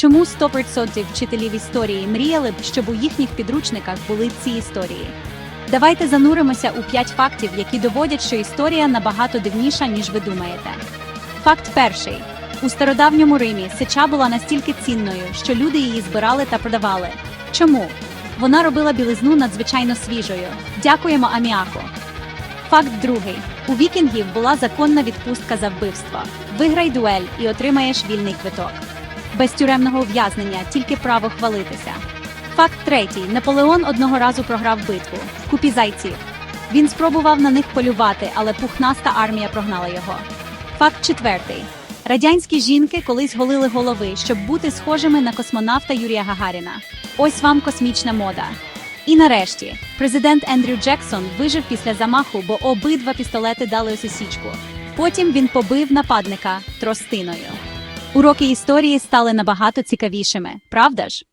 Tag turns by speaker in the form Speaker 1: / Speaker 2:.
Speaker 1: Чому 100% вчителів історії мріяли б, щоб у їхніх підручниках були ці історії? Давайте зануримося у 5 фактів, які доводять, що історія набагато дивніша, ніж ви думаєте. Факт перший: у стародавньому Римі сеча була настільки цінною, що люди її збирали та продавали. Чому? Вона робила білизну надзвичайно свіжою. Дякуємо аміаку. Факт другий: у вікінгів була законна відпустка за вбивство. Виграй дуель і отримаєш вільний квиток. Без тюремного ув'язнення, тільки право хвалитися. Факт третій: Наполеон одного разу програв битву купі зайців. Він спробував на них полювати, але пухнаста армія прогнала його. Факт четвертий: радянські жінки колись голили голови, щоб бути схожими на космонавта Юрія Гагаріна. Ось вам космічна мода. І нарешті, президент Ендрю Джексон вижив після замаху, бо обидва пістолети дали ось осічку. Потім він побив нападника тростиною. Уроки історії стали набагато цікавішими, правда ж?